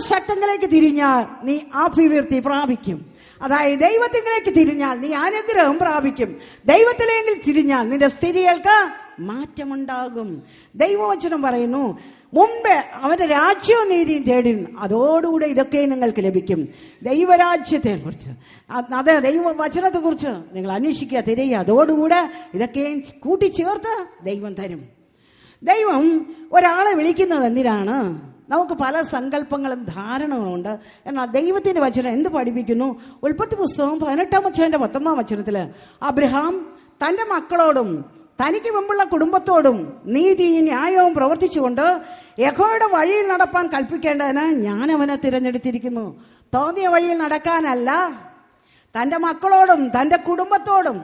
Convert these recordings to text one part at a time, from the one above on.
സർവശക്തങ്ങളിലേക്ക് തിരിഞ്ഞാൽ നീ അഭിവൃദ്ധി പ്രാപിക്കും. അതായത് ദൈവത്തിലേക്ക് തിരിഞ്ഞാൽ നീ അനുഗ്രഹം പ്രാപിക്കും. ദൈവത്തിലേക്ക് തിരിഞ്ഞാൽ നിന്റെ സ്ഥിതികൾക്ക് മാറ്റമുണ്ടാകും. ദൈവവചനം പറയുന്നു മുമ്പ് അവന്റെ രാജ്യവും നീതിയും തേടി അതോടുകൂടെ ഇതൊക്കെ നിങ്ങൾക്ക് ലഭിക്കും. ദൈവരാജ്യത്തെ കുറിച്ച് അത് ദൈവ വചനത്തെ കുറിച്ച് നിങ്ങൾ അന്വേഷിക്കുക തിരയുക. അതോടുകൂടെ ഇതൊക്കെ കൂട്ടിച്ചേർത്ത് ദൈവം തരും. ദൈവം ഒരാളെ വിളിക്കുന്നത് എന്തിനാണ്? നമുക്ക് പല സങ്കല്പങ്ങളും ധാരണകളുണ്ട് എന്നാൽ ദൈവത്തിന്റെ വചനം എന്ത് പഠിപ്പിക്കുന്നു? ഉൽപ്പത്തി പുസ്തകം പതിനെട്ടാം അച്ഛന്റെ പത്തൊമ്പതാം വചനത്തിൽ അബ്രഹാം തന്റെ മക്കളോടും തനിക്ക് മുമ്പുള്ള കുടുംബത്തോടും നീതിയും ന്യായവും പ്രവർത്തിച്ചുകൊണ്ട് യഹോയുടെ വഴിയിൽ നടപ്പാൻ കൽപ്പിക്കേണ്ടതിന് ഞാൻ അവനെ തിരഞ്ഞെടുത്തിരിക്കുന്നു. തോന്നിയ വഴിയിൽ നടക്കാനല്ല തന്റെ മക്കളോടും തന്റെ കുടുംബത്തോടും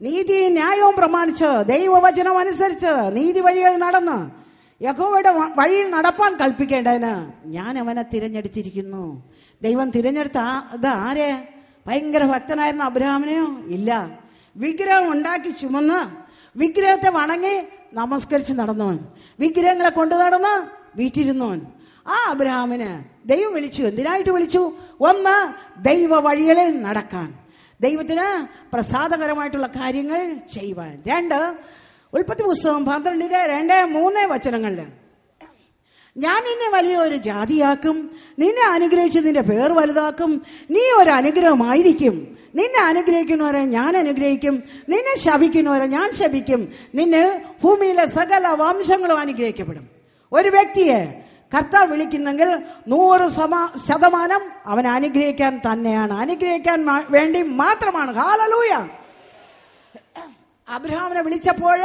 നീതിയും ന്യായവും പ്രമാണിച്ച് ദൈവവചനം അനുസരിച്ച് നീതി വഴികൾ നടന്ന് യഹോവയുടെ വഴിയിൽ നടപ്പാൻ കൽപ്പിക്കേണ്ടതിന് ഞാൻ അവനെ തിരഞ്ഞെടുത്തിരിക്കുന്നു. ദൈവം തിരഞ്ഞെടുത്ത ആ- ആരെ? ഭയങ്കര ഭക്തനായിരുന്ന അബ്രഹാമിനെയോ? ഇല്ല. വിഗ്രഹം ഉണ്ടാക്കി ചുമന്ന് വിഗ്രഹത്തെ വണങ്ങി നമസ്കരിച്ച് നടന്നവൻ. വിഗ്രഹങ്ങളെ കൊണ്ടു നടന്ന് വീട്ടിരുന്നവൻ ആ അബ്രഹാമിന് ദൈവം വിളിച്ചു. എന്തിനായിട്ട് വിളിച്ചു? ഒന്ന് ദൈവ വഴികളിൽ നടക്കാൻ. ദൈവത്തിന് പ്രസാദകരമായിട്ടുള്ള കാര്യങ്ങൾ ചെയ്യുവാൻ. രണ്ട് ഉൽപ്പത്തി പുസ്തകം പന്ത്രണ്ടിന്റെ രണ്ട് മൂന്ന് വചനങ്ങളിൽ ഞാൻ നിന്നെ വലിയൊരു ജാതിയാക്കും നിന്നെ അനുഗ്രഹിച്ച് നിന്റെ പേർ വലുതാക്കും നീ ഒരു അനുഗ്രഹമായിരിക്കും നിന്നെ അനുഗ്രഹിക്കുന്നവരെ ഞാൻ അനുഗ്രഹിക്കും നിന്നെ ശപിക്കുന്നവരെ ഞാൻ ശപിക്കും നിന്നെ ഭൂമിയിലെ സകല വംശങ്ങളും അനുഗ്രഹിക്കപ്പെടും. ഒരു വ്യക്തിയെ കർത്താവ് വിളിക്കുന്നെങ്കിൽ നൂറ് സമാ ശതമാനം അവൻ അനുഗ്രഹിക്കാൻ തന്നെയാണ്. അനുഗ്രഹിക്കാൻ വേണ്ടി മാത്രമാണ്. ഹാലലൂയ! അബ്രഹാമിനെ വിളിച്ചപ്പോൾ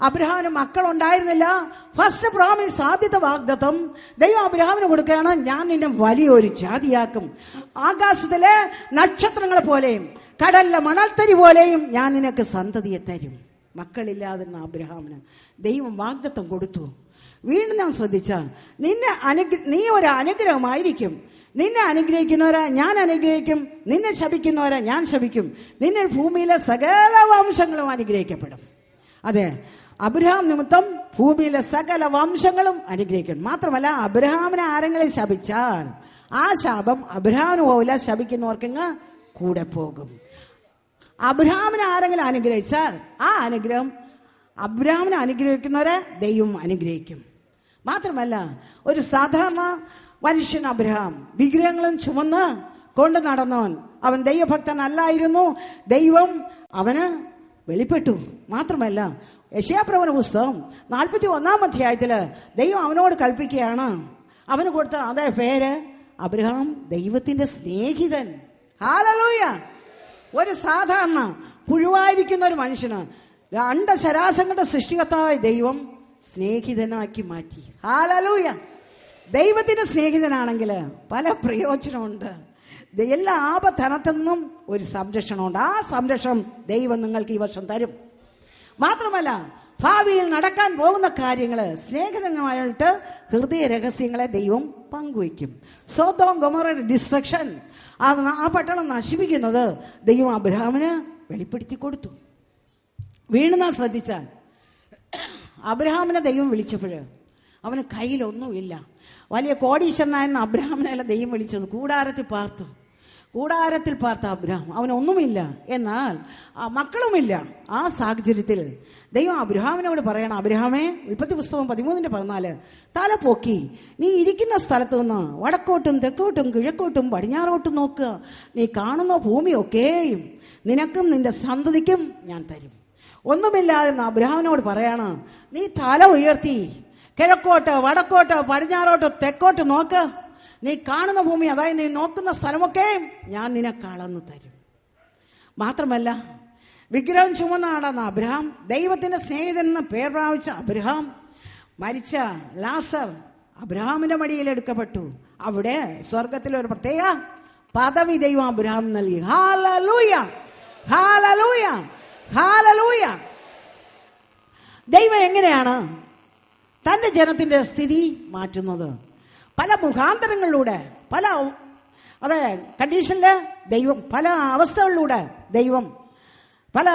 അബ്രഹാമിന് മക്കൾ ഉണ്ടായിരുന്നില്ല ഫസ്റ്റ് പ്രോമിസ് ആദ്യത്തെ വാഗ്ദത്തം. ദൈവം അബ്രഹാമിന് കൊടുക്കുകയാണ് ഞാൻ നിന്നെ വലിയൊരു ജാതിയാക്കും. ആകാശത്തിലെ നക്ഷത്രങ്ങളെ പോലെയും കടലിലെ മണൽത്തരി പോലെയും ഞാൻ നിനക്ക് സന്തതിയെ തരും. മക്കളില്ലാതിരുന്ന അബ്രഹാമിന് ദൈവം വാഗ്ദത്തം കൊടുത്തു. വീണ്ടും ഞാൻ ശ്രദ്ധിച്ച നിന്നെ അനുഗ്ര നീ ഒരു അനുഗ്രഹമായിരിക്കും. നിന്നെ അനുഗ്രഹിക്കുന്നവരെ ഞാൻ അനുഗ്രഹിക്കും. നിന്നെ ശപിക്കുന്നവരെ ഞാൻ ശപിക്കും. നിന്നെ ഭൂമിയിലെ സകല വംശങ്ങളും അനുഗ്രഹിക്കപ്പെടും. അതെ അബ്രഹാം നിമിത്തം ഭൂമിയിലെ സകല വംശങ്ങളും അനുഗ്രഹിക്കും. മാത്രമല്ല അബ്രഹാമിനെ ആരെങ്കിലും ശപിച്ചാൽ ആ ശാപം അബ്രഹാമിന് പോവില്ല ശപിക്കുന്നവർക്കിങ്ങ് കൂടെ പോകും. അബ്രഹാമിനെ ആരെങ്കിലും അനുഗ്രഹിച്ചാൽ ആ അനുഗ്രഹം അബ്രഹാമിനെ അനുഗ്രഹിക്കുന്നവരെ ദൈവം അനുഗ്രഹിക്കും. മാത്രമല്ല ഒരു സാധാരണ മനുഷ്യൻ അബ്രഹാം. വിഗ്രഹങ്ങളും ചുമന്ന് കൊണ്ട് നടന്നവൻ. അവൻ ദൈവഭക്തനല്ലായിരുന്നു. ദൈവം അവന് വെളിപ്പെട്ടു. മാത്രമല്ല യശയാപ്രവന പുസ്തകം നാൽപ്പത്തി ഒന്നാം അധ്യായത്തിൽ ദൈവം അവനോട് കൽപ്പിക്കുകയാണ്. അവന് കൊടുത്ത അതേ പേര് അബ്രഹാം ദൈവത്തിന്റെ സ്നേഹിതൻ. ഹാലലൂയ! ഒരു സാധാരണ പുഴുവായിരിക്കുന്ന ഒരു മനുഷ്യന് രണ്ട് ശരാസങ്ങളുടെ സൃഷ്ടികത്തായ ദൈവം സ്നേഹിതനാക്കി മാറ്റി. ഹാലലൂയ! ദൈവത്തിന്റെ സ്നേഹിതനാണെങ്കിൽ പല പ്രയോജനമുണ്ട്. എല്ലാ ആപധനത്തിൽ നിന്നും ഒരു സംരക്ഷണമുണ്ട്. ആ സംരക്ഷണം ദൈവം നിങ്ങൾക്ക് ഈ വർഷം തരും. മാത്രമല്ല ഭാവിയിൽ നടക്കാൻ പോകുന്ന കാര്യങ്ങൾ സ്നേഹിതനുമായിട്ട് ഹൃദയ രഹസ്യങ്ങളെ ദൈവം പങ്കുവയ്ക്കും. സ്വന്തം ഗൊമറയുടെ ഡിസ്ട്രക്ഷൻ ആ ആ പട്ടണം നശിപ്പിക്കുന്നത് ദൈവം അബ്രഹാമിന് വെളിപ്പെടുത്തി കൊടുത്തു. വീണ്ടും നാം ശ്രദ്ധിച്ചാൽ അബ്രഹാമിനെ ദൈവം വിളിച്ചപ്പോൾ അവന് കയ്യിലൊന്നുമില്ല. വലിയ കോടീശ്വരനായിരുന്ന അബ്രഹാമിനല്ല ദൈവം വിളിച്ചത്. കൂടാരത്തിൽ പാർത്തു. കൂടാരത്തിൽ പാർത്ത അബ്രഹാം. അവനൊന്നുമില്ല എന്നാൽ മക്കളുമില്ല. ആ സാഹചര്യത്തിൽ ദൈവം അബ്രഹാമിനോട് പറയണം അബ്രഹാമേ ഉൽപ്പത്തി പുസ്തകം പതിമൂന്നിന്റെ പതിനാല് തല പൊക്കി. നീ ഇരിക്കുന്ന സ്ഥലത്ത് നിന്ന് വടക്കോട്ടും തെക്കോട്ടും കിഴക്കോട്ടും പടിഞ്ഞാറോട്ടും നോക്കുക നീ കാണുന്ന ഭൂമിയൊക്കെയും നിനക്കും നിന്റെ സന്തതിക്കും ഞാൻ തരും. ഒന്നുമില്ലാതെ അബ്രഹാമിനോട് പറയാണ് നീ തല ഉയർത്തി കിഴക്കോട്ട് വടക്കോട്ട് പടിഞ്ഞാറോട്ട് തെക്കോട്ട് നോക്ക്. നീ കാണുന്ന ഭൂമി അതായത് നീ നോക്കുന്ന സ്ഥലമൊക്കെ ഞാൻ നിനക്ക് അളന്നു തരും. മാത്രമല്ല വിഗ്രഹം ചുമന്ന അബ്രഹാം ദൈവത്തിന്റെ സ്നേഹിതൻ എന്ന പേർ പ്രാപിച്ച അബ്രഹാം മരിച്ച ലാസർ അബ്രഹാമിന്റെ മടിയിൽ എടുക്കപ്പെട്ടു. അവിടെ സ്വർഗത്തിൽ ഒരു പ്രത്യേക പദവി ദൈവം അബ്രഹാം നൽകി. ഹാലലൂയ! ഹാലലൂയ! ഹാലലൂയ! ദൈവം എങ്ങനെയാണ് തന്റെ ജനത്തിന്റെ സ്ഥിതി മാറ്റുന്നത്. പല മുഖാന്തരങ്ങളിലൂടെ പല അതെ കണ്ടീഷനിൽ ദൈവം പല അവസ്ഥകളിലൂടെ ദൈവം പല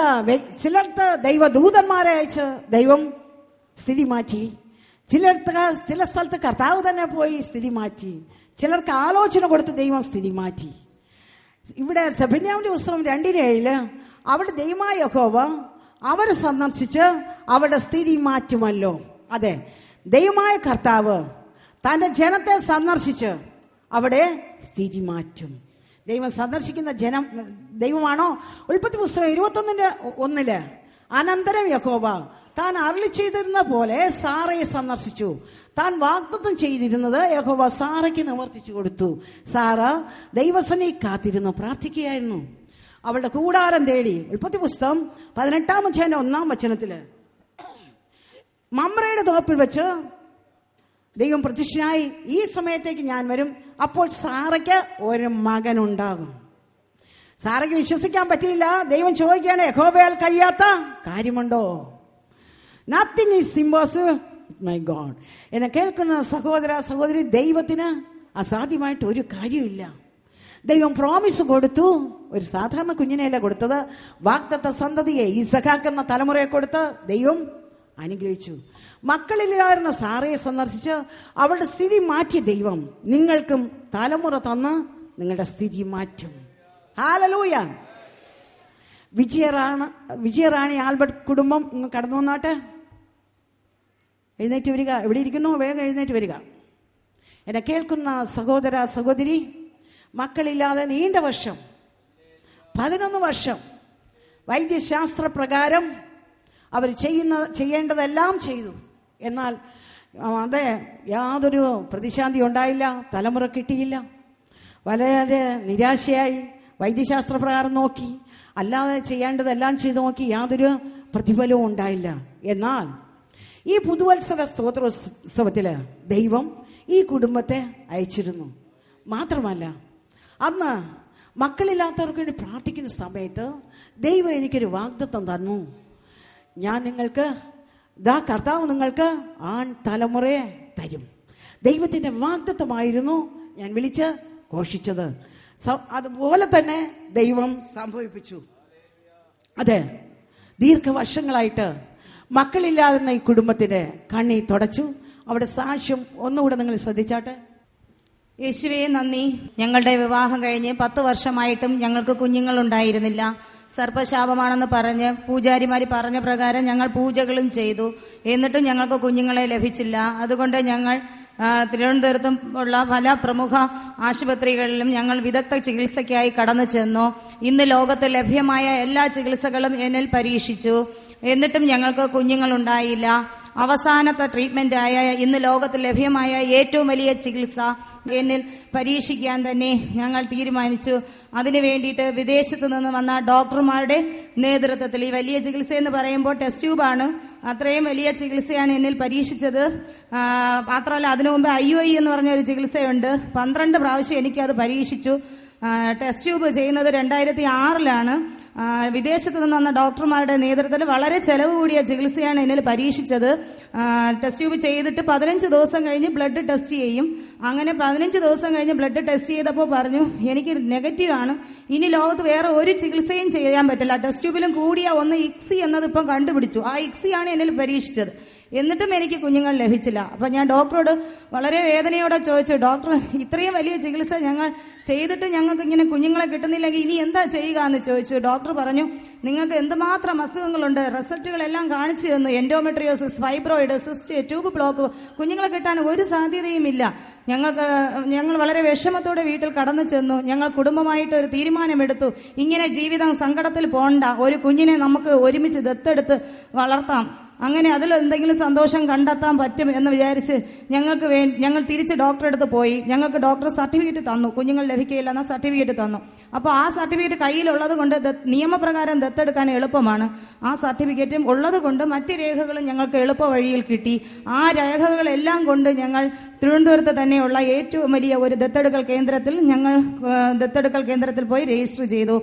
ചിലർത്ത് ദൈവദൂതന്മാരെ അയച്ച് ദൈവം സ്ഥിതി മാറ്റി. ചിലർക്ക് ചില സ്ഥലത്ത് കർത്താവ് തന്നെ പോയി സ്ഥിതി മാറ്റി. ചിലർക്ക് ആലോചന കൊടുത്ത് ദൈവം സ്ഥിതി മാറ്റി. ഇവിടെ സെബന്യാവിന്റെ പുസ്തകം രണ്ടിന് ഏഴിൽ അവിടെ ദൈവമായ ഹോവ അവരെ സന്ദർശിച്ച് അവരുടെ സ്ഥിതി മാറ്റുമല്ലോ. അതെ ദൈവമായ കർത്താവ് തന്റെ ജനത്തെ സന്ദർശിച്ച് അവിടെ സ്ഥിതി മാറ്റും. ദൈവം സന്ദർശിക്കുന്ന ജനം ദൈവമാണോ? ഉൽപ്പത്തി പുസ്തകം ഇരുപത്തൊന്നിന്റെ ഒന്നിൽ അനന്തരം യഹോബ താൻ അരളി ചെയ്തിരുന്ന പോലെ സാറയെ സന്ദർശിച്ചു. താൻ വാഗ്ദത്തം ചെയ്തിരുന്നത് യഹോബ സാറയ്ക്ക് നിവർത്തിച്ചു കൊടുത്തു. സാറ ദൈവസനെ കാത്തിരുന്നു പ്രാർത്ഥിക്കുകയായിരുന്നു. അവളുടെ കൂടാരം തേടി ഉൽപ്പത്തി പുസ്തകം പതിനെട്ടാം അധ്യായം ഒന്നാം വചനത്തിൽ മമ്രയുടെ തോപ്പിൽ വെച്ച് ദൈവം പ്രത്യക്ഷനായി ഈ സമയത്തേക്ക് ഞാൻ വരും. അപ്പോൾ സാറയ്ക്ക് ഒരു മകനുണ്ടാകും. സാറയ്ക്ക് വിശ്വസിക്കാൻ പറ്റിയില്ല. ദൈവം ചോദിക്കുകയാണ് യഹോബയാൽ കഴിയാത്ത കാര്യമുണ്ടോ? Nothing is impossible my God എന്നെ കേൾക്കുന്ന സഹോദര സഹോദരി ദൈവത്തിന് അസാധ്യമായിട്ട് ഒരു കാര്യമില്ല ദൈവം പ്രോമിസ് കൊടുത്തു. ഒരു സാധാരണ കുഞ്ഞിനെയല്ല കൊടുത്തത്. വാഗ്ദത്ത സന്തതിയെ ഈ സഖാക്കുന്ന തലമുറയെ കൊടുത്ത് ദൈവം അനുഗ്രഹിച്ചു. മക്കളില്ലായിരുന്ന സാറയെ സന്ദർശിച്ച് അവളുടെ സ്ഥിതി മാറ്റിയ ദൈവം നിങ്ങൾക്കും തലമുറ തന്ന് നിങ്ങളുടെ സ്ഥിതി മാറ്റും. ഹാലലൂയ വിജയറാണ വിജയറാണി ആൽബർട്ട് കുടുംബം കടന്നു വന്നാട്ടെ? എഴുന്നേറ്റ് വരിക. എവിടെ ഇരിക്കുന്നു? വേഗം എഴുന്നേറ്റ് വരിക. എന്നെ കേൾക്കുന്ന സഹോദര സഹോദരി മക്കളില്ലാതെ നീണ്ട വർഷം പതിനൊന്ന് വർഷം വൈദ്യശാസ്ത്ര പ്രകാരം അവർ ചെയ്യുന്ന ചെയ്യേണ്ടതെല്ലാം ചെയ്തു. എന്നാൽ അതെ യാതൊരു പ്രതിശാന്തി ഉണ്ടായില്ല തലമുറ കിട്ടിയില്ല. വളരെ നിരാശയായി വൈദ്യശാസ്ത്ര പ്രകാരം നോക്കി അല്ലാതെ ചെയ്യേണ്ടതെല്ലാം ചെയ്തു നോക്കി യാതൊരു പ്രതിഫലവും ഉണ്ടായില്ല. എന്നാൽ ഈ പുതുവത്സര സ്തോത്രോത്സവത്തിൽ ദൈവം ഈ കുടുംബത്തെ അയച്ചിരുന്നു. മാത്രമല്ല അന്ന് മക്കളില്ലാത്തവർക്ക് വേണ്ടി പ്രാർത്ഥിക്കുന്ന സമയത്ത് ദൈവം എനിക്കൊരു വാഗ്ദത്തം തന്നു. ഞാൻ നിങ്ങൾക്ക് ദാ കർത്താവ് നിങ്ങൾക്ക് ആൺ തലമുറയെ തരും. ദൈവത്തിന്റെ വാഗ്ദത്വമായിരുന്നു ഞാൻ വിളിച്ച് ഘോഷിച്ചത്. അതുപോലെ തന്നെ ദൈവം സംഭവിപ്പിച്ചു. അതെ ദീർഘവർഷങ്ങളായിട്ട് മക്കളില്ലാതിരുന്ന ഈ കുടുംബത്തിന്റെ കണ്ണി തുടച്ചു. അവിടെ സാക്ഷ്യം ഒന്നുകൂടെ നിങ്ങൾ ശ്രദ്ധിച്ചാട്ടെ. യേശുവേ നന്ദി. ഞങ്ങളുടെ വിവാഹം കഴിഞ്ഞ് പത്ത് വർഷമായിട്ടും ഞങ്ങൾക്ക് കുഞ്ഞുങ്ങൾ ഉണ്ടായിരുന്നില്ല സർപ്പശാപമാണെന്ന് പറഞ്ഞ് പൂജാരിമാർ പറഞ്ഞ പ്രകാരം ഞങ്ങൾ പൂജകളും ചെയ്തു. എന്നിട്ടും ഞങ്ങൾക്ക് കുഞ്ഞുങ്ങളെ ലഭിച്ചില്ല. അതുകൊണ്ട് ഞങ്ങൾ തിരുവനന്തപുരത്തും ഉള്ള പല പ്രമുഖ ആശുപത്രികളിലും ഞങ്ങൾ വിദഗ്ധ ചികിത്സയ്ക്കായി കടന്നു ചെന്നു. ഇന്ന് ലോകത്ത് ലഭ്യമായ എല്ലാ ചികിത്സകളും എന്നിൽ പരീക്ഷിച്ചു. എന്നിട്ടും ഞങ്ങൾക്ക് കുഞ്ഞുങ്ങൾ ഉണ്ടായില്ല അവസാനത്തെ ട്രീറ്റ്മെന്റ് ആയ ഇന്ന് ലോകത്ത് ലഭ്യമായ ഏറ്റവും വലിയ ചികിത്സ എന്നിൽ പരീക്ഷിക്കാൻ തന്നെ ഞങ്ങൾ തീരുമാനിച്ചു. അതിനു വേണ്ടിയിട്ട് വിദേശത്ത് നിന്ന് വന്ന ഡോക്ടർമാരുടെ നേതൃത്വത്തിൽ ഈ വലിയ ചികിത്സ എന്ന് പറയുമ്പോൾ ടെസ്റ്റ് ട്യൂബാണ്. അത്രയും വലിയ ചികിത്സയാണ് എന്നിൽ പരീക്ഷിച്ചത്. മാത്രമല്ല അതിനു മുമ്പ് ഐ ഒ എന്ന് പറഞ്ഞ ഒരു ചികിത്സയുണ്ട്. പന്ത്രണ്ട് പ്രാവശ്യം എനിക്കത് പരീക്ഷിച്ചു. ടെസ്റ്റ് ട്യൂബ് ചെയ്യുന്നത് രണ്ടായിരത്തി ആറിലാണ്. വിദേശത്ത് നിന്ന് വന്ന ഡോക്ടർമാരുടെ നേതൃത്വത്തിൽ വളരെ ചെലവ് കൂടിയ ചികിത്സയാണ് എന്നിൽ പരീക്ഷിച്ചത്. ടെസ്റ്റ് ട്യൂബ് ചെയ്തിട്ട് പതിനഞ്ച് ദിവസം കഴിഞ്ഞ് ബ്ലഡ് ടെസ്റ്റ് ചെയ്യും. അങ്ങനെ പതിനഞ്ച് ദിവസം കഴിഞ്ഞ് ബ്ലഡ് ടെസ്റ്റ് ചെയ്തപ്പോൾ പറഞ്ഞു എനിക്ക് നെഗറ്റീവ് ആണ്. ഇനി ലോകത്ത് വേറെ ഒരു ചികിത്സയും ചെയ്യാൻ പറ്റില്ല. ടെസ്റ്റ് ട്യൂബിലും കൂടിയ ഒന്ന് ഇക്സി എന്നത് ഇപ്പം കണ്ടുപിടിച്ചു. ആ ഇക്സിയാണ് എന്നിൽ പരീക്ഷിച്ചത്. എന്നിട്ടും എനിക്ക് കുഞ്ഞുങ്ങൾ ലഭിച്ചില്ല. അപ്പൊ ഞാൻ ഡോക്ടറോട് വളരെ വേദനയോടെ ചോദിച്ചു ഡോക്ടർ ഇത്രയും വലിയ ചികിത്സ ഞങ്ങൾ ചെയ്തിട്ട് ഞങ്ങൾക്ക് ഇങ്ങനെ കുഞ്ഞുങ്ങളെ കിട്ടുന്നില്ലെങ്കിൽ ഇനി എന്താ ചെയ്യുക? എന്ന് ചോദിച്ചു. ഡോക്ടർ പറഞ്ഞു നിങ്ങൾക്ക് എന്തുമാത്രം അസുഖങ്ങളുണ്ട്? റിസൾട്ടുകളെല്ലാം കാണിച്ചു തന്നു. Endometriosis fibroid cyst tube block കുഞ്ഞുങ്ങളെ കിട്ടാൻ ഒരു സാധ്യതയുമില്ല ഞങ്ങൾക്ക് ഞങ്ങൾ വളരെ വിഷമത്തോടെ വീട്ടിൽ കടന്നു ചെന്നു. ഞങ്ങൾ കുടുംബമായിട്ട് ഒരു തീരുമാനമെടുത്തു. ഇങ്ങനെ ജീവിതം സങ്കടത്തിൽ പോണ്ട. ഒരു കുഞ്ഞിനെ നമുക്ക് ഒരുമിച്ച് ദത്തെടുത്ത് വളർത്താം. അങ്ങനെ അതിൽ എന്തെങ്കിലും സന്തോഷം കണ്ടെത്താൻ പറ്റും എന്ന് വിചാരിച്ച് ഞങ്ങൾക്ക് വേ ഞങ്ങൾ തിരിച്ച് ഡോക്ടറെ അടുത്ത് പോയി. ഞങ്ങൾക്ക് ഡോക്ടർ സർട്ടിഫിക്കറ്റ് തന്നു. കുഞ്ഞുങ്ങൾ ലഭിക്കുകയില്ല എന്ന സർട്ടിഫിക്കറ്റ് തന്നു. അപ്പോൾ ആ സർട്ടിഫിക്കറ്റ് കയ്യിലുള്ളത് കൊണ്ട് നിയമപ്രകാരം ദത്തെടുക്കാൻ എളുപ്പമാണ്. ആ സർട്ടിഫിക്കറ്റും ഉള്ളത് കൊണ്ട് മറ്റ് രേഖകളും ഞങ്ങൾക്ക് എളുപ്പ വഴിയിൽ കിട്ടി. ആ രേഖകളെല്ലാം കൊണ്ട് ഞങ്ങൾ തിരുവനന്തപുരത്ത് തന്നെയുള്ള ഏറ്റവും വലിയ ഒരു ദത്തെടുക്കൽ കേന്ദ്രത്തിൽ ഞങ്ങൾ ദത്തെടുക്കൽ കേന്ദ്രത്തിൽ പോയി രജിസ്റ്റർ ചെയ്തു.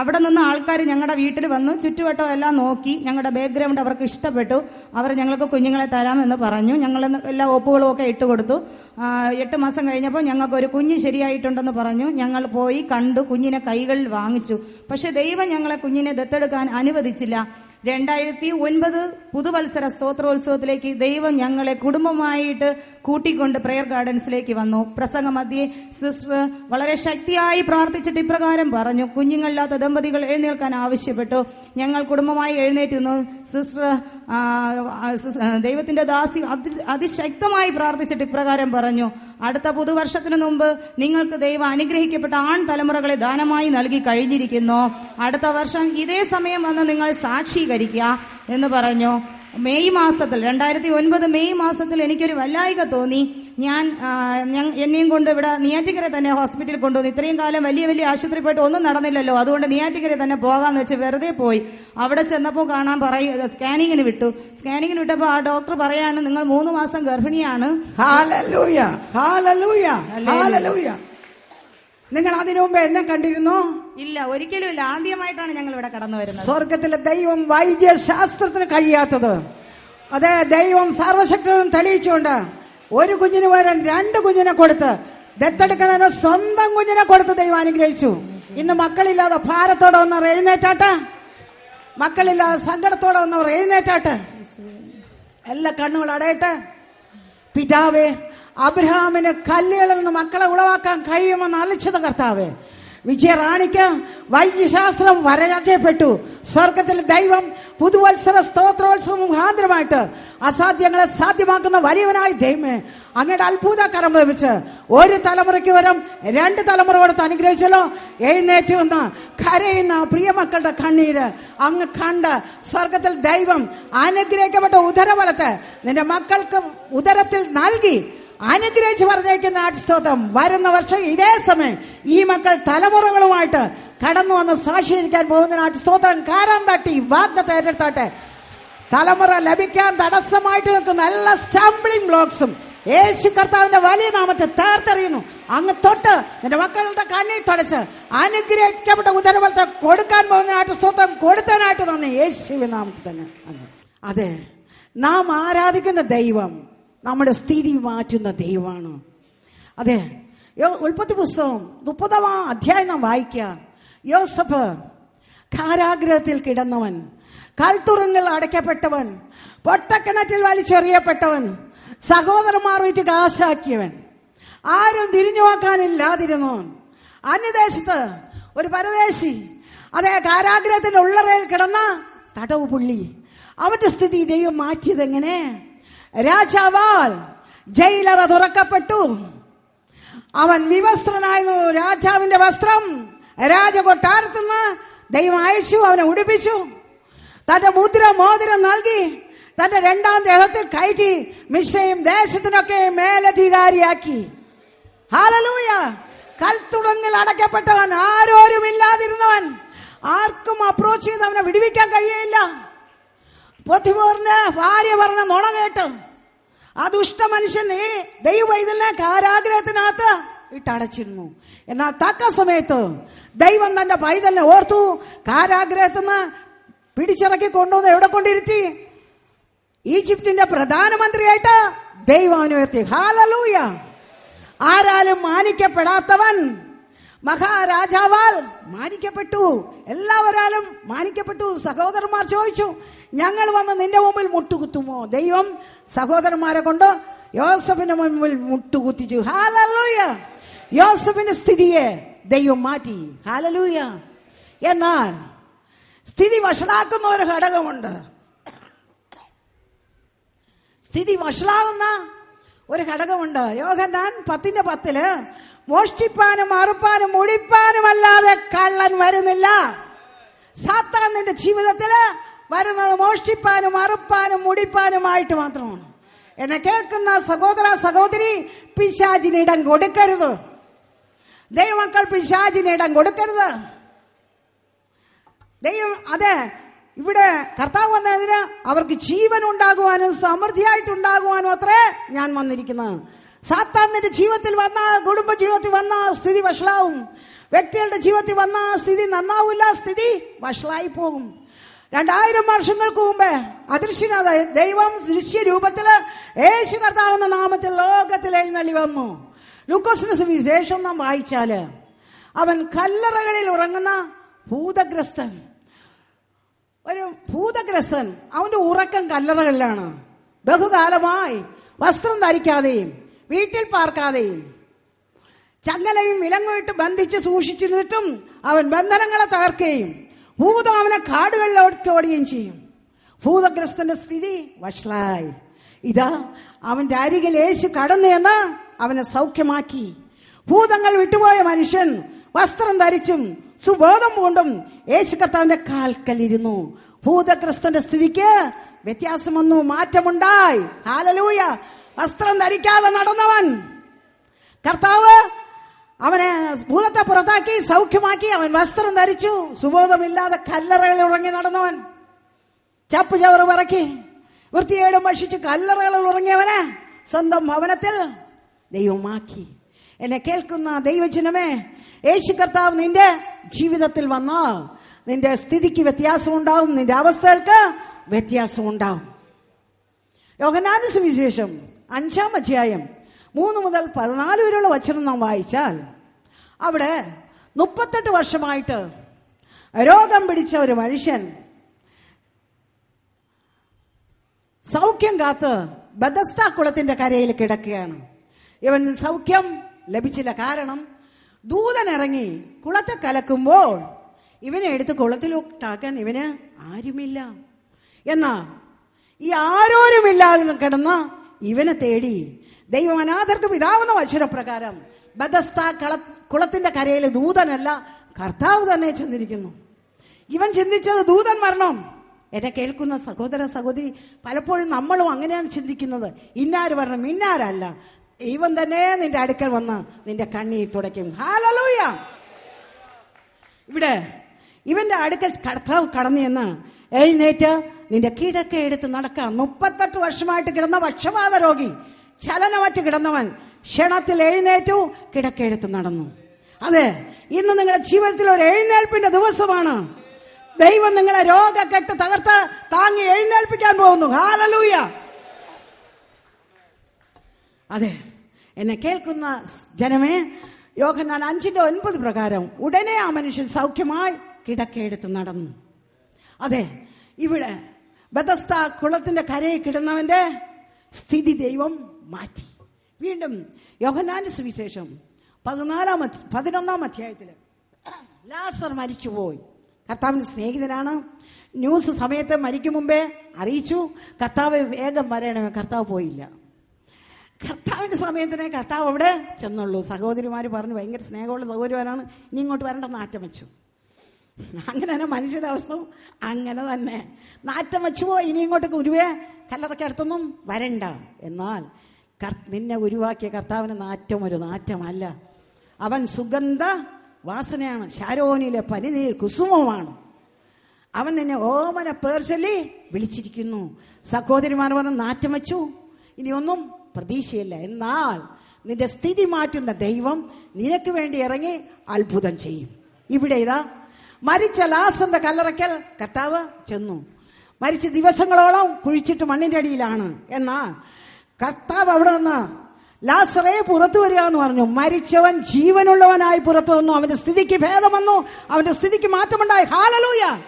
അവിടെ നിന്ന് ആൾക്കാർ ഞങ്ങളുടെ വീട്ടിൽ വന്നു ചുറ്റുവട്ടം എല്ലാം നോക്കി ഞങ്ങളുടെ ബാക്ക്ഗ്രൗണ്ട് അവർക്ക് ഇഷ്ടപ്പെട്ടു അവർ ഞങ്ങൾക്ക് കുഞ്ഞുങ്ങളെ തരാമെന്ന് പറഞ്ഞു ഞങ്ങൾ എല്ലാ ഒപ്പുകളും ഒക്കെ ഇട്ട് കൊടുത്തു. എട്ട് മാസം കഴിഞ്ഞപ്പോൾ ഞങ്ങൾക്ക് ഒരു കുഞ്ഞ് ശരിയായിട്ടുണ്ടെന്ന് പറഞ്ഞു ഞങ്ങൾ പോയി കണ്ടു കുഞ്ഞിനെ കൈകളിൽ വാങ്ങിച്ചു. പക്ഷെ ദൈവം ഞങ്ങളെ കുഞ്ഞിനെ ദത്തെടുക്കാൻ അനുവദിച്ചില്ല. രണ്ടായിരത്തി ഒൻപത് പുതുവത്സര സ്തോത്രോത്സവത്തിലേക്ക് ദൈവം ഞങ്ങളെ കുടുംബമായിട്ട് കൂട്ടിക്കൊണ്ട് പ്രെയർ ഗാർഡൻസിലേക്ക് വന്നു. പ്രസംഗ മധ്യേ സിസ്റ്റർ വളരെ ശക്തിയായി പ്രാർത്ഥിച്ചിട്ട് ഇപ്രകാരം പറഞ്ഞു. കുഞ്ഞുങ്ങളില്ലാത്ത ദമ്പതികൾ എഴുന്നേൽക്കാൻ ആവശ്യപ്പെട്ടു. ഞങ്ങൾ കുടുംബമായി എഴുന്നേറ്റുന്നു സിസ്റ്റർ ദൈവത്തിന്റെ ദാസി അതിശക്തമായി പ്രാർത്ഥിച്ചിട്ട് ഇപ്രകാരം പറഞ്ഞു. അടുത്ത പുതുവർഷത്തിന് മുമ്പ് നിങ്ങൾക്ക് ദൈവം അനുഗ്രഹിക്കപ്പെട്ട ആൺ തലമുറകളെ ദാനമായി നൽകി കഴിഞ്ഞിരിക്കുന്നു. അടുത്ത വർഷം ഇതേ സമയം വന്ന് നിങ്ങൾ സാക്ഷീകരിക്കുക എന്ന് പറഞ്ഞു. മെയ് മാസത്തിൽ രണ്ടായിരത്തി ഒൻപത് മെയ് മാസത്തിൽ എനിക്കൊരു വല്ലായിക തോന്നി. ഞാൻ എന്നെയും കൊണ്ട് ഇവിടെ നെയ്യാറ്റിക്കര തന്നെ ഹോസ്പിറ്റലിൽ കൊണ്ടുവന്നു. ഇത്രയും കാലം വലിയ വലിയ ആശുപത്രി പോയിട്ട് ഒന്നും നടന്നില്ലല്ലോ. അതുകൊണ്ട് നെയ്യാറ്റിക്കര തന്നെ പോകാന്ന് വെച്ച് വെറുതെ പോയി. അവിടെ ചെന്നപ്പോൾ കാണാൻ പറയും സ്കാനിങ്ങിന് വിട്ടു. സ്കാനിങ്ങിന് വിട്ടപ്പോൾ ആ ഡോക്ടർ പറയാണ് നിങ്ങൾ മൂന്ന് മാസം ഗർഭിണിയാണ്. നിങ്ങൾ അതിനു മുമ്പ് എന്നെ കണ്ടിരുന്നോ? ഇല്ല ഒരിക്കലും ഇല്ല. ആദ്യമായിട്ടാണ് ഞങ്ങൾ ഇവിടെ കടന്നു വരുന്നത്. സ്വർഗത്തിലെ ദൈവം വൈദ്യശാസ്ത്രത്തിന് കഴിയാത്തത്. അതെ ദൈവം സർവശക്തനും തെളിയിച്ചുകൊണ്ട് ഒരു കുഞ്ഞിന് പകരം രണ്ട് കുഞ്ഞിനെ കൊടുത്ത് ദത്തെടുക്കണതിന് സ്വന്തം കുഞ്ഞിനെ കൊടുത്ത് ദൈവം അനുഗ്രഹിച്ചു. ഇന്ന് മക്കളില്ലാതെ ഭാരത്തോടെ വന്നവർ എഴുന്നേറ്റാട്ടെ. മക്കളില്ലാതെ സങ്കടത്തോടെ വന്നവർ എഴുന്നേറ്റാട്ടെ. എല്ലാ കണ്ണുകൾ അടയട്ടെ പിതാവേ അബ്രഹാമിന് കല്ലുകളിൽ നിന്ന് മക്കളെ ഉളവാക്കാൻ കഴിയുമെന്ന് അലിച്ചത് കർത്താവേ വിജയറാണിക്ക് വൈദ്യശാസ്ത്രം വരചയപ്പെട്ടു സ്വർഗത്തിൽ ദൈവം പുതുവത്സര സ്തോത്രോത്സവം മുഖാന്തരമായിട്ട് അസാധ്യങ്ങളെ സാധ്യമാക്കുന്ന വലിയവനായി ദൈവമേ. അങ്ങയുടെ അത്ഭുത കരം ലഭിച്ച് ഒരു തലമുറയ്ക്ക് വരും. രണ്ട് തലമുറ കൊടുത്ത് അനുഗ്രഹിച്ചല്ലോ. എഴുന്നേറ്റ് വന്ന് കരയുന്ന പ്രിയമക്കളുടെ കണ്ണീര് അങ്ങ് കണ്ട് സ്വർഗത്തിൽ ദൈവം അനുഗ്രഹിക്കപ്പെട്ട ഉദരബലത്തെ നിന്റെ മക്കൾക്ക് ഉദരത്തിൽ നൽകി അനുഗ്രഹിച്ച് പറഞ്ഞേക്കുന്ന സ്തോത്രം വരുന്ന വർഷം ഇതേ സമയം ഈ മക്കൾ തലമുറകളുമായിട്ട് കടന്നു വന്ന് സാക്ഷീകരിക്കാൻ പോകുന്ന സ്തോത്രം കാരം തട്ടി വാഗ്ദത്തെ ഏറ്റെടുത്താട്ടെ. തലമുറ ലഭിക്കാൻ തടസ്സമായിട്ട് നിൽക്കുന്ന എല്ലാ സ്റ്റംബ്ലിംഗ് ബ്ലോക്സും യേശു കർത്താവിന്റെ വലിയ നാമത്തെ തേർത്തെറിയുന്നു അങ്ങ് തൊട്ട് നിന്റെ മക്കളുടെ കണ്ണിൽ തുടച്ച് അനുഗ്രഹിക്കപ്പെട്ട ഉദരവലത്തെ കൊടുക്കാൻ പോകുന്നതിനായിട്ട് സ്തോത്രം കൊടുത്തതിനായിട്ട് നന്ദി. യേശുവിൻ നാമത്തിൽ തന്നെ. അതെ നാം ആരാധിക്കുന്ന ദൈവം നമ്മുടെ സ്ഥിതി മാറ്റുന്ന ദൈവമാണ്. അതെ യോ- ഉൽപ്പത്തി പുസ്തകം മുപ്പതാം അധ്യായം നാം വായിക്കുക. യോസഫ് കാരാഗ്രഹത്തിൽ കിടന്നവൻ കൽത്തുറങ്ങിൽ അടയ്ക്കപ്പെട്ടവൻ പൊട്ടക്കിണറ്റിൽ വലിച്ചെറിയപ്പെട്ടവൻ സഹോദരന്മാർ വിറ്റ് കാശാക്കിയവൻ. ആരും തിരിഞ്ഞു നോക്കാനില്ലാതിരുന്നവൻ. അന്യദേശത്ത് ഒരു പരദേശി അതേ കാരാഗ്രഹത്തിന്റെ ഉള്ളറയിൽ കിടന്ന തടവ് പുള്ളി. അവന്റെ സ്ഥിതി ദൈവം മാറ്റിയത് എങ്ങനെ രാജാവാൽ ജയിലറ തുറക്കപ്പെട്ടു. അവൻ വിവസ്ത്രനായിരുന്നു രാജാവിന്റെ വസ്ത്രം രാജകൊട്ടാരത്തുനിന്ന് ദൈവം അയച്ചു അവനെ ഉടുപ്പിച്ചു. തന്റെ മുദ്ര മോതിരം നൽകി തന്റെ രണ്ടാം ദേഹത്തിൽ കയറ്റി മിശയും ദേശത്തിനൊക്കെ മേലധികാരിയാക്കി. ഹാലലൂയ കൽത്തുടങ്ങിൽ അടയ്ക്കപ്പെട്ടവൻ ആരോരും ഇല്ലാതിരുന്നവൻ ആർക്കും അപ്രോച്ച് ചെയ്ത് അവനെ വിടുവിക്കാൻ കഴിയയില്ല. പൊത്തിപോറിന് ഭാര്യ പറഞ്ഞ നുണ കേട്ട് ആ ദുഷ്ട മനുഷ്യനെ ദൈവ ഇതിനെ കാരാഗ്രഹത്തിനകത്ത് ഇട്ടടച്ചിരുന്നു. എന്നാൽ തക്ക സമയത്ത് ദൈവം തന്റെ പൈതലിനെ ഓർത്തു കാരാഗ്രഹത്തിൽ നിന്ന് പിടിച്ചിറക്കി കൊണ്ടുവന്ന് എവിടെ കൊണ്ടിരുത്തി? ഈജിപ്തിന്റെ പ്രധാനമന്ത്രിയായിട്ട് ദൈവം അവനെ ഉയർത്തി ഹാലലൂയ ആരാലും മാനിക്കപ്പെടാത്തവൻ മഹാരാജാവാൽ മാനിക്കപ്പെട്ടു. എല്ലാവരാലും മാനിക്കപ്പെട്ടു. സഹോദരന്മാർ ചോദിച്ചു ഞങ്ങൾ വന്ന് നിന്റെ മുമ്പിൽ മുട്ടുകുത്തുമോ? ദൈവം സഹോദരന്മാരെ കൊണ്ട് യോസഫിന്റെ മുമ്പിൽ മുട്ടുകുത്തിച്ചു. ഹാലലൂയ യോസഫിന്റെ സ്ഥിതിയെ ദൈവം മാറ്റി. ഹാലലൂയ എന്നാൽ സ്ഥിതി വഷളാക്കുന്ന ഒരു ഘടകമുണ്ട്. സ്ഥിതി വഷളാകുന്ന ഒരു ഘടകമുണ്ട്. യോഹന്നാൻ പത്തിന്റെ പത്തിൽ മോഷ്ടിപ്പാനും അറുപ്പാനും മുടിപ്പാനും അല്ലാതെ കള്ളൻ വരുന്നില്ല. സാത്താൻ നിന്റെ ജീവിതത്തിൽ വരുന്നത് മോഷ്ടിപ്പാനും അറുപ്പാനും മുടിപ്പാനുമായിട്ട് മാത്രമാണ്. എന്നെ കേൾക്കുന്ന സഹോദര സഹോദരി പിശാചിന് ഇടം കൊടുക്കരുത്. ദൈവമക്കൾ പിശാചിന് ഇടം കൊടുക്കരുത്. ദൈവം അതെ ഇവിടെ കർത്താവ് വന്നതിന് അവർക്ക് ജീവൻ ഉണ്ടാകുവാനും സമൃദ്ധിയായിട്ടുണ്ടാകുവാനും അത്രേ ഞാൻ വന്നിരിക്കുന്നത് സാത്താൻ നിന്റെ ജീവിതത്തിൽ വന്ന കുടുംബ ജീവിതത്തിൽ വന്ന സ്ഥിതി വഷളാവും. വ്യക്തികളുടെ ജീവിതത്തിൽ വന്ന സ്ഥിതി നന്നാവില്ല സ്ഥിതി വഷളായി പോകും രണ്ടായിരം വർഷങ്ങൾക്ക് മുമ്പ് അദൃശ്യനാഥ ദൈവം ദൃശ്യരൂപത്തിൽ യേശു കർത്താവെന്ന നാമത്തിൽ ലോകത്തിൽ എഴുന്നള്ളി വന്നു. ലൂക്കോസിന് സുവിശേഷം നാം വായിച്ചാൽ അവൻ കല്ലറകളിൽ ഉറങ്ങുന്ന ഭൂതഗ്രസ്തൻ. ഒരു ഭൂതഗ്രസ്തൻ അവന്റെ ഉറക്കം കല്ലറകളിലാണ്. ബഹുകാലമായി വസ്ത്രം ധരിക്കാതെയും വീട്ടിൽ പാർക്കാതെയും ചങ്ങലയും വിലങ്ങുമിട്ട് ബന്ധിച്ച് സൂക്ഷിച്ചിരുന്നിട്ടും അവൻ ബന്ധനങ്ങളെ തകർക്കുകയും ഭൂതം അവനെ കാടുകളിലോട്ട് ഓടുകയും ചെയ്യും. ഭൂതഗ്രസ്തന്റെ സ്ഥിതി വഷളായി. ഇതാ അവന്റെ അരികിൽ യേശു കടന്നു എന്ന് അവനെ സൗഖ്യമാക്കി. ഭൂതങ്ങൾ വിട്ടുപോയ മനുഷ്യൻ വസ്ത്രം ധരിച്ചും സുബോധം പൂണ്ടും യേശു കർത്താവിന്റെ കാൽക്കലിരുന്നു. ഭൂതഗ്രസ്തന്റെ സ്ഥിതിക്ക് വ്യത്യാസം വന്നു മാറ്റമുണ്ടായി. ഹാലലൂയ വസ്ത്രം ധരിക്കാതെ നടന്നവൻ. കർത്താവ് അവനെ ഭൂതത്തെ പുറത്താക്കി സൗഖ്യമാക്കി അവൻ വസ്ത്രം ധരിച്ചു. സുബോധമില്ലാതെ കല്ലറകളിൽ ഉറങ്ങി നടന്നവൻ. ചപ്പ് ചവറ് പറക്കി വൃത്തിയേടും ഭക്ഷിച്ച് കല്ലറകളിൽ ഉറങ്ങിയവനെ സ്വന്തം ഭവനത്തിൽ ദൈവമാക്കി. എന്നെ കേൾക്കുന്ന ദൈവജനമേ യേശു കർത്താവ് നിന്റെ ജീവിതത്തിൽ വന്നാൽ നിന്റെ സ്ഥിതിക്ക് വ്യത്യാസം ഉണ്ടാവും നിന്റെ അവസ്ഥകൾക്ക് വ്യത്യാസം ഉണ്ടാവും. യോഹനാന സുവിശേഷം അഞ്ചാം അധ്യായം മൂന്ന് മുതൽ പതിനാല് വരെയുള്ള വചനം നാം വായിച്ചാൽ അവിടെ മുപ്പത്തെട്ട് വർഷമായിട്ട് രോഗം പിടിച്ച ഒരു മനുഷ്യൻ സൗഖ്യം കാത്ത് ബദസ്ത കുളത്തിന്റെ കരയിൽ കിടക്കുകയാണ്. ഇവൻ സൗഖ്യം ലഭിച്ചില്ല. കാരണം ദൂതൻ ഇറങ്ങി കുളത്തെ കലക്കുമ്പോൾ ഇവനെ എടുത്ത് കുളത്തിലോട്ടാക്കാൻ ഇവന് ആരുമില്ല. എന്നാ ഈ ആരോരുമില്ലാതെ കിടന്ന് ഇവനെ തേടി ദൈവം അനാഥർക്ക് പിതാവുന്ന വചനപ്രകാരം ബദസ്ത കള കുളത്തിന്റെ കരയിൽ ദൂതനല്ല കർത്താവ് തന്നെ ചെന്നിരിക്കുന്നു. ഇവൻ ചിന്തിച്ചത് ദൂതൻ മരണം. എന്നെ കേൾക്കുന്ന സഹോദര സഹോദരി പലപ്പോഴും നമ്മളും അങ്ങനെയാണ് ചിന്തിക്കുന്നത്. ഇന്നാര് വരണം ഇന്നാരല്ല. ഇവൻ തന്നെ നിന്റെ അടുക്കൽ വന്ന് നിന്റെ കണ്ണീർ തുടയ്ക്കും. ഹാലലൂയ ഇവിടെ ഇവന്റെ അടുക്കൽ കർത്താവ് കടന്നു എന്ന് എഴുന്നേറ്റ് നിന്റെ കിടക്ക എടുത്ത് നടക്കാം. മുപ്പത്തെട്ട് വർഷമായിട്ട് കിടന്ന പക്ഷപാത രോഗി ചലനമറ്റ് കിടന്നവൻ ക്ഷണത്തിൽ എഴുന്നേറ്റു കിടക്ക എടുത്ത് നടന്നു. അതെ ഇന്ന് നിങ്ങളുടെ ജീവിതത്തിൽ ഒരു എഴുന്നേൽപ്പിന്റെ ദിവസമാണ്. ദൈവം നിങ്ങളെ രോഗക്കെട്ട് തകർത്ത് താങ്ങി എഴുന്നേൽപ്പിക്കാൻ പോകുന്നു. ഹാലലൂയ അതെ എന്നെ കേൾക്കുന്ന ജനമേ യോഹന്നാൻ അഞ്ചിന്റെ ഒൻപത് പ്രകാരം ഉടനെ ആ മനുഷ്യൻ സൗഖ്യമായി കിടക്കയെടുത്ത് നടന്നു. അതെ ഇവിടെ ബദസ്ത കുളത്തിന്റെ കരയിൽ കിടന്നവന്റെ സ്ഥിതി ദൈവം മാറ്റി. വീണ്ടും യോഹന്നാന്റെ സുവിശേഷം പതിനാലാം പതിനൊന്നാം അധ്യായത്തിൽ ലാസർ മരിച്ചുപോയി. കർത്താവിന്റെ സ്നേഹിതനാണ്. ന്യൂസ് സമയത്ത് മരിക്കും മുമ്പേ അറിയിച്ചു. കർത്താവ് വേഗം വരണമേ കർത്താവ് പോയില്ല. കർത്താവിന്റെ സമയത്തിനെ കർത്താവ് അവിടെ ചെന്നുള്ളൂ. സഹോദരിമാര് പറഞ്ഞു ഭയങ്കര സ്നേഹമുള്ള സഹോദരിമാരാണ്. ഇനി ഇങ്ങോട്ട് വരണ്ടെന്ന് ആറ്റം വെച്ചു. അങ്ങനെ തന്നെ മനുഷ്യന്റെ അവസ്ഥ അങ്ങനെ തന്നെ. നാറ്റം വെച്ചു പോയി ഇനി ഇങ്ങോട്ട് ഉരുവേ കല്ലറക്കടുത്തൊന്നും വരണ്ട. എന്നാൽ നിന്നെ ഉരുവാക്കിയ കർത്താവിന് നാറ്റം ഒരു നാറ്റമല്ല. അവൻ സുഗന്ധ വാസനയാണ്. ശാരോനിലെ പനിനീർ കുസുമമാണ് അവൻ നിന്നെ ഓമന പേർച്ചൊല്ലി വിളിച്ചിരിക്കുന്നു. സഹോദരിമാർ പറഞ്ഞ് നാറ്റം വെച്ചു. ഇനിയൊന്നും പ്രതീക്ഷയില്ല. എന്നാൽ നിന്റെ സ്ഥിതി മാറ്റുന്ന ദൈവം നിനക്ക് വേണ്ടി ഇറങ്ങി അത്ഭുതം ചെയ്യും. ഇവിടെ ഇതാ മരിച്ച ലാസന്റെ കല്ലറയ്ക്കൽ കർത്താവ് ചെന്നു. മരിച്ച ദിവസങ്ങളോളം കുഴിച്ചിട്ട് മണ്ണിന്റെ അടിയിലാണ്. എന്നാൽ കർത്താവ് അവിടെ നിന്ന് ലാസറേ പുറത്തു വരിക എന്ന് പറഞ്ഞു. മരിച്ചവൻ ജീവനുള്ളവനായി പുറത്തു വന്നു. അവന്റെ സ്ഥിതിക്ക് ഭേദം വന്നു. അവന്റെ സ്ഥിതിക്ക് മാറ്റമുണ്ടായി. ഹാലലൂയ!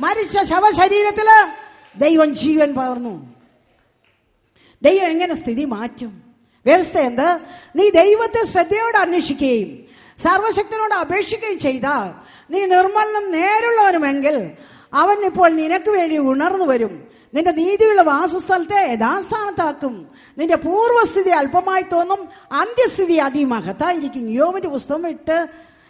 മരിച്ച ശവശരീരത്തിൽ ദൈവം ജീവൻ പകർന്നു. ദൈവം എങ്ങനെ സ്ഥിതി മാറ്റും? വ്യവസ്ഥ എന്ത്? നീ ദൈവത്തെ ശ്രദ്ധയോടെ അന്വേഷിക്കുകയും സർവശക്തനോട് അപേക്ഷിക്കുകയും ചെയ്താൽ നീ നിർമ്മലനും നേരുള്ളവനുമെങ്കിൽ അവൻ ഇപ്പോൾ നിനക്ക് വേണ്ടി ഉണർന്നു വരും. നിന്റെ നീതിയുള്ള വാസസ്ഥലത്തെ യഥാസ്ഥാനത്താക്കും. നിന്റെ പൂർവസ്ഥിതി അല്പമായി തോന്നും അന്ത്യസ്ഥിതി അതിമഹത്തായിരിക്കും. യോമിന്റെ പുസ്തകം എട്ട്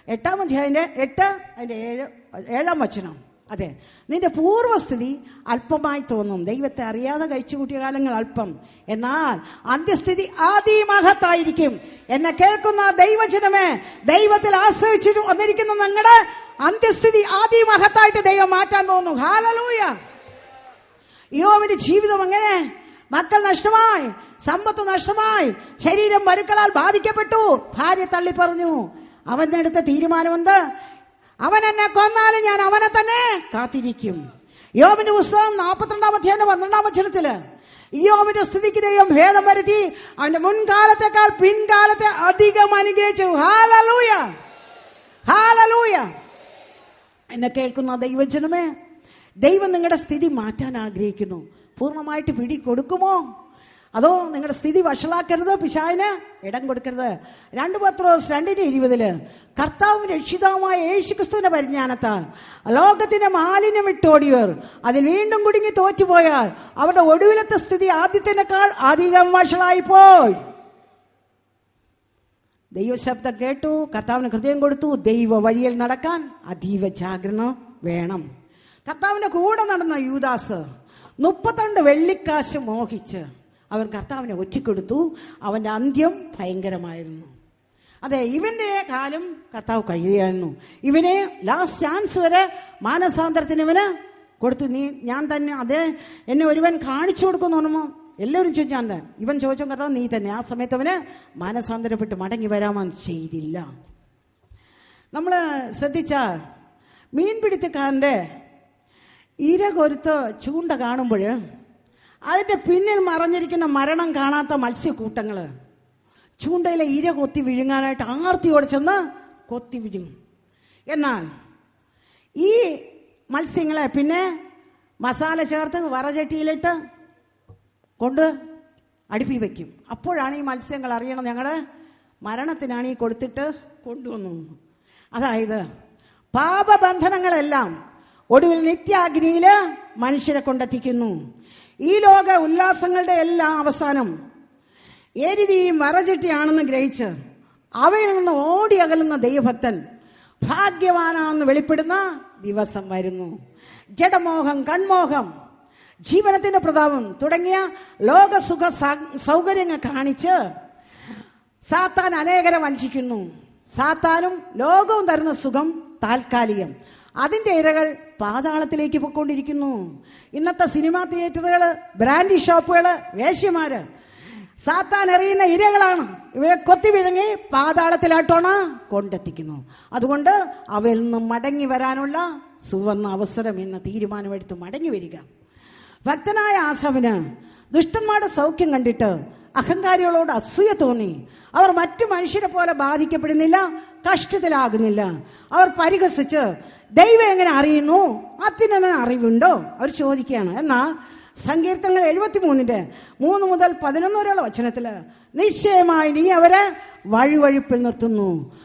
എട്ടാം അധ്യായന്റെ എട്ട് അതിന്റെ ഏഴ് ഏഴാം വചനം. അതെ നിന്റെ പൂർവസ്ഥിതി അല്പമായി തോന്നും. ദൈവത്തെ അറിയാതെ കഴിച്ചു കൂട്ടിയ കാലങ്ങൾ അല്പം. എന്നാൽ അന്ത്യസ്ഥിതി അതിമഹത്തായിരിക്കും. എന്നെ കേൾക്കുന്ന ദൈവജനമേ ദൈവത്തിൽ ആശ്രയിച്ചിട്ട് വന്നിരിക്കുന്ന നിങ്ങളുടെ അന്ത്യസ്ഥിതി ആദ്യ മഹത്തായിട്ട് ദൈവം മാറ്റാൻ പോകുന്നു. ഹാലലൂയ യോവിന്റെ ജീവിതം അങ്ങനെ മക്കൾ നഷ്ടമായി സമ്പത്ത് നഷ്ടമായി ശരീരം മരുക്കളാൽ ബാധിക്കപ്പെട്ടു. ഭാര്യ തള്ളി പറഞ്ഞു അവന്റെ അടുത്ത തീരുമാനമെന്ത്? അവൻ എന്നെ കൊന്നാലും ഞാൻ അവനെ തന്നെ കാത്തിരിക്കും. യോമിന്റെ പുസ്തകം നാൽപ്പത്തിരണ്ടാം അധ്യായം പന്ത്രണ്ടാം വചനത്തിൽ യോമിന്റെ സ്ഥിതിക്ക് ദൈവം ഭേദം വരുത്തി അവന്റെ മുൻകാലത്തെക്കാൾ പിൻകാലത്തെ അധികം അനുഗ്രഹിച്ചു. ഹാലലൂയ ഹാലലൂയ എന്നെ കേൾക്കുന്ന ദൈവജനമേ ദൈവം നിങ്ങളുടെ സ്ഥിതി മാറ്റാൻ ആഗ്രഹിക്കുന്നു. പൂർണമായിട്ട് പിടി കൊടുക്കുമോ? അതോ നിങ്ങളുടെ സ്ഥിതി വഷളാക്കരുത് പിശാവിന് ഇടം കൊടുക്കരുത്. രണ്ട് പത്രോസ് രണ്ടിന്റെ ഇരുപതിൽ കർത്താവും രക്ഷിതാവുമായ യേശു ക്രിസ്തുവിന്റെ പരിജ്ഞാനത്താൽ ലോകത്തിന്റെ മാലിന്യം ഇട്ടോടിയർ അതിൽ വീണ്ടും കുടുങ്ങി തോറ്റുപോയാൽ അവരുടെ ഒടുവിലത്തെ സ്ഥിതി ആദ്യത്തിനേക്കാൾ അധികം വഷളായി പോയി ദൈവശബ്ദം കേട്ടു കർത്താവിന് ഹൃദയം കൊടുത്തു ദൈവ വഴിയിൽ നടക്കാൻ അതീവ ജാഗ്രത വേണം. കർത്താവിന്റെ കൂടെ നടന്ന യൂദാസ് മുപ്പത്തിരണ്ട് വെള്ളിക്കാശ് മോഹിച്ച് അവൻ കർത്താവിനെ ഒറ്റിക്കൊടുത്തു. അവന്റെ അന്ത്യം ഭയങ്കരമായിരുന്നു. അതെ ഇവന്റെ കാലം കർത്താവ് കഴിയുകയായിരുന്നു. ഇവനെ ലാസ്റ്റ് ചാൻസ് വരെ മാനസാന്തരത്തിന് ഇവന് കൊടുത്തു. നീ ഞാൻ തന്നെ അതെ എന്നെ ഒരുവൻ കാണിച്ചു കൊടുക്കുന്നു എല്ലാവരും ചോദിച്ചു ഞാൻ ഇവൻ ചോദിച്ചോ കേട്ടോ നീ തന്നെ. ആ സമയത്ത് അവന് മാനസാന്തരപ്പെട്ട് മടങ്ങി വരാമാൻ ചെയ്തില്ല. നമ്മൾ ശ്രദ്ധിച്ച മീൻപിടുത്തക്കാരന്റെ ഇര കൊരുത്ത് ചൂണ്ട കാണുമ്പോൾ അതിന്റെ പിന്നിൽ മറഞ്ഞിരിക്കുന്ന മരണം കാണാത്ത മത്സ്യക്കൂട്ടങ്ങൾ ചൂണ്ടയിലെ ഇര കൊത്തി വിഴുങ്ങാനായിട്ട് ആർത്തിയോടെ ചെന്ന് കൊത്തി വിഴുങ്ങും എന്നാൽ ഈ മത്സ്യങ്ങളെ പിന്നെ മസാല ചേർത്ത് വറചട്ടിയിലിട്ട് കൊണ്ട് അടുപ്പി വയ്ക്കും അപ്പോഴാണ് ഈ മത്സ്യങ്ങൾ അറിയണം. ഞങ്ങളുടെ മരണത്തിനാണ് ഈ കൊടുത്തിട്ട് കൊണ്ടുവന്നു. അതായത് പാപബന്ധനങ്ങളെല്ലാം ഒടുവിൽ നിത്യാഗ്നിയിൽ മനുഷ്യരെ കൊണ്ടെത്തിക്കുന്നു. ഈ ലോക ഉല്ലാസങ്ങളുടെ എല്ലാം അവസാനം എരിതിയും വറചിട്ടിയാണെന്ന് ഗ്രഹിച്ച് അവയിൽ നിന്ന് ഓടി അകലുന്ന ദൈവഭക്തൻ ഭാഗ്യവാനാണെന്ന് വെളിപ്പെടുന്ന ദിവസം വരുന്നു. ജഡമോഹം കൺമോഹം ജീവനത്തിന്റെ പ്രതാപം തുടങ്ങിയ ലോകസുഖ സൗകര്യങ്ങൾ കാണിച്ച് സാത്താൻ അനേകരെ വഞ്ചിക്കുന്നു. സാത്താനും ലോകവും തരുന്ന സുഖം താൽക്കാലികം. അതിന്റെ ഇരകൾ പാതാളത്തിലേക്ക് പൊയ്ക്കൊണ്ടിരിക്കുന്നു. ഇന്നത്തെ സിനിമാ തിയേറ്ററുകൾ ബ്രാൻഡി ഷോപ്പുകൾ വേശ്യമാര് സാത്താൻ എറിയുന്ന ഇരകളാണ്. ഇവയെ കൊത്തി വിഴുങ്ങി പാതാളത്തിലാട്ടോണ് കൊണ്ടെത്തിക്കുന്നു. അതുകൊണ്ട് അവയിൽ നിന്ന് മടങ്ങി വരാനുള്ള സുവർണ അവസരം എന്ന തീരുമാനമെടുത്ത് മടങ്ങി വരിക. ഭക്തനായ ആസവന് ദുഷ്ടന്മാരുടെ സൗഖ്യം കണ്ടിട്ട് അഹങ്കാരികളോട് അസൂയ തോന്നി. അവർ മറ്റു മനുഷ്യരെ പോലെ ബാധിക്കപ്പെടുന്നില്ല കഷ്ടത്തിലാകുന്നില്ല. അവർ പരിഹസിച്ച് ദൈവം എങ്ങനെ അറിയുന്നു? അതിനെന്നെ അറിവുണ്ടോ? അവർ ചോദിക്കുകയാണ്. എന്നാൽ സങ്കീർത്തനങ്ങൾ എഴുപത്തി മൂന്നിന്റെ മൂന്ന് മുതൽ പതിനൊന്ന് വരെയുള്ള വചനത്തിൽ നിശ്ചയമായി നീ അവരെ വഴിവഴിപ്പിൽ നിർത്തുന്നു.